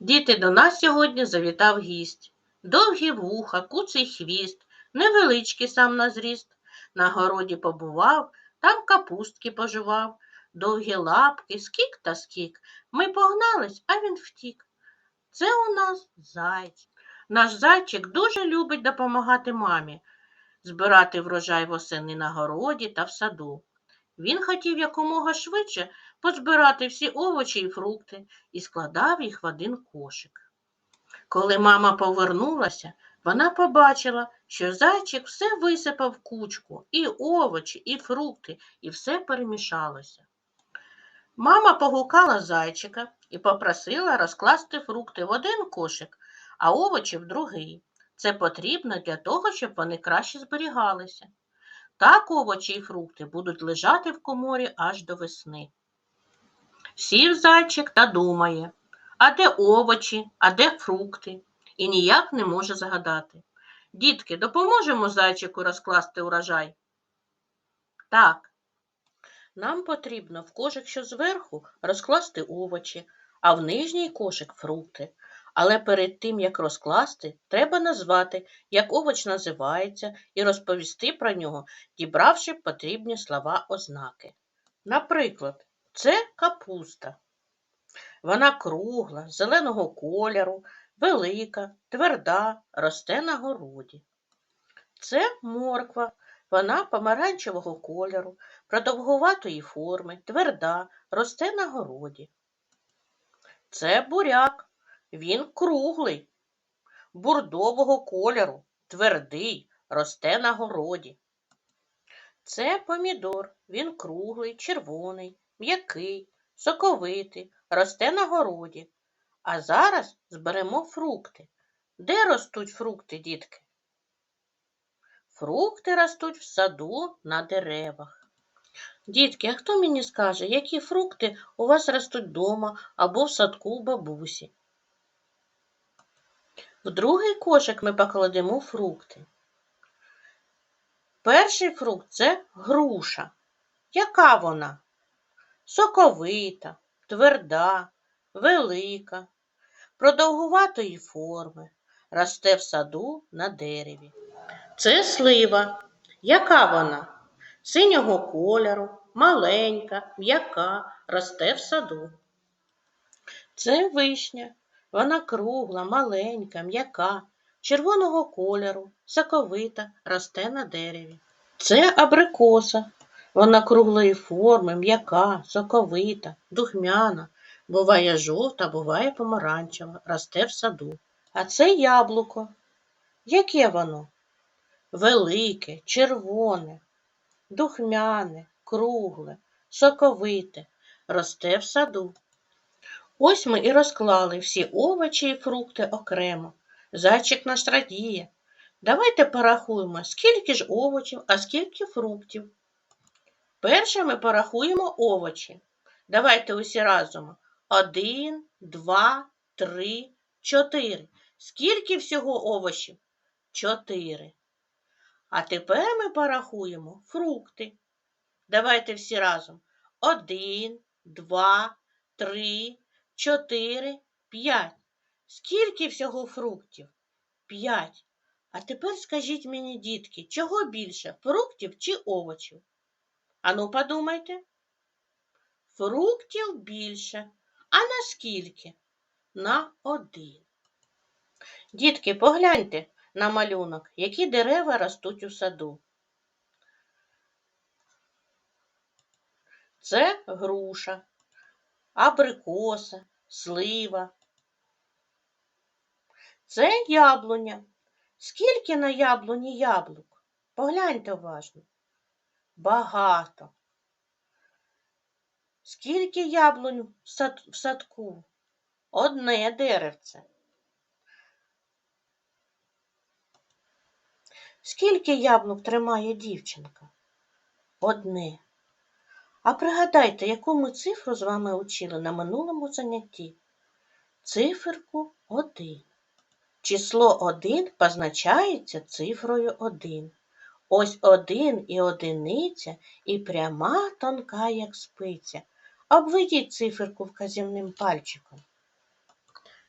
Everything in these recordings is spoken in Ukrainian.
Діти, до нас сьогодні завітав гість. Довгі вуха, куций хвіст, невеличкий сам на зріст. На городі побував, там капустки поживав, довгі лапки, скік та скік. Ми погнались, а він втік. Це у нас зайчик. Наш зайчик дуже любить допомагати мамі, збирати врожай восени на городі та в саду. Він хотів якомога швидше позбирати всі овочі і фрукти і складав їх в один кошик. Коли мама повернулася, вона побачила, що зайчик все висипав в кучку, і овочі, і фрукти, і все перемішалося. Мама погукала зайчика і попросила розкласти фрукти в один кошик, а овочі в другий. Це потрібно для того, щоб вони краще зберігалися. Так овочі і фрукти будуть лежати в коморі аж до весни. Сів зайчик та думає, а де овочі, а де фрукти, і ніяк не може загадати. Дітки, допоможемо зайчику розкласти урожай? Так. Нам потрібно в кошик, що зверху, розкласти овочі, а в нижній кошик фрукти. Але перед тим, як розкласти, треба назвати, як овоч називається, і розповісти про нього, дібравши потрібні слова ознаки. Наприклад, це капуста. Вона кругла, зеленого кольору, велика, тверда, росте на городі. Це морква. Вона помаранчевого кольору, продовгуватої форми, тверда, росте на городі. Це буряк. Він круглий, бурдового кольору, твердий, росте на городі. Це помідор. Він круглий, червоний, м'який, соковитий, росте на городі. А зараз зберемо фрукти. Де ростуть фрукти, дітки? Фрукти ростуть в саду на деревах. Дітки, а хто мені скаже, які фрукти у вас ростуть вдома або в садку у бабусі? В другий кошик ми покладемо фрукти. Перший фрукт це груша. Яка вона? Соковита, тверда, велика, продовгуватої форми, росте в саду на дереві. Це слива. Яка вона? Синього кольору, маленька, м'яка, росте в саду. Це вишня. Вона кругла, маленька, м'яка, червоного кольору, соковита, росте на дереві. Це абрикоса. Вона круглої форми, м'яка, соковита, духмяна, буває жовта, буває помаранчева, росте в саду. А це яблуко. Яке воно? Велике, червоне, духмяне, кругле, соковите, росте в саду. Ось ми і розклали всі овочі і фрукти окремо. Зайчик наш радіє. Давайте порахуємо, скільки ж овочів, а скільки фруктів. Перше ми порахуємо овочі. Давайте усі разом. Один, два, три, чотири. Скільки всього овочів? Чотири. А тепер ми порахуємо фрукти. Давайте всі разом. Один, два, три, чотири, п'ять. Скільки всього фруктів? П'ять. А тепер скажіть мені, дітки, чого більше фруктів чи овочів? Ану, подумайте. Фруктів більше. А на скільки? На один. Дітки, погляньте на малюнок, які дерева ростуть у саду. Це груша, абрикоса, слива. Це яблуня. Скільки на яблуні яблук? Погляньте уважно. Багато. Скільки яблунь в, садку? Одне деревце. Скільки яблук тримає дівчинка? Одне. А пригадайте, яку ми цифру з вами учили на минулому занятті? Циферку 1. Число 1 позначається цифрою 1. Ось один і одиниця, і пряма тонка, як спиця. Обведіть циферку вказівним пальчиком.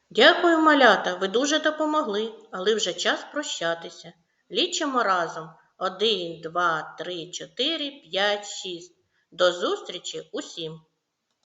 Дякую, малята, ви дуже допомогли, але вже час прощатися. Лічимо разом. Один, два, три, чотири, п'ять, шість. До зустрічі усім!